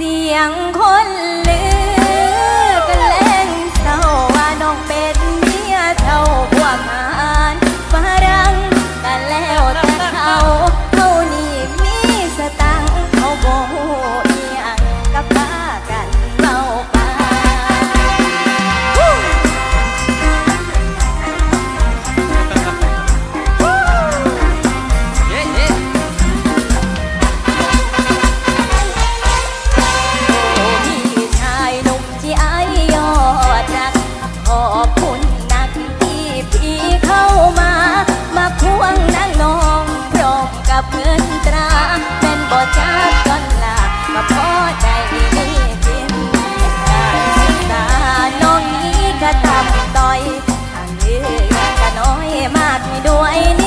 สียงคนลือ tuổi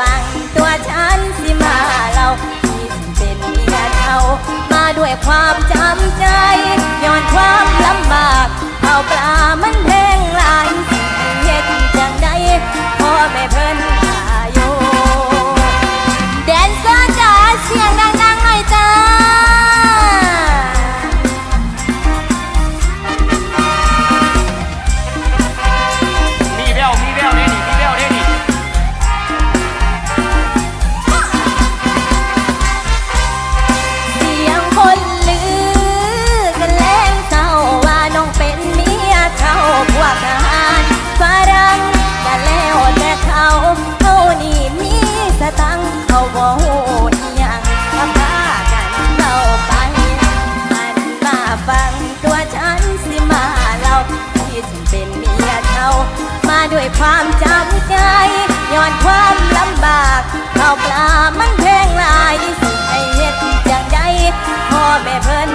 ฟังตัวฉันสิมาเราที่เป็นเมียเขามาด้วยความจำใจย้อนความลำบากเอาปลามันเฉันเป็นเมียเขามาด้วยความจำใจย้อนความลำบากข้าวปลามันแพงหลายสิให้เฮ็ดจางใดพ่อแม่เพิ่น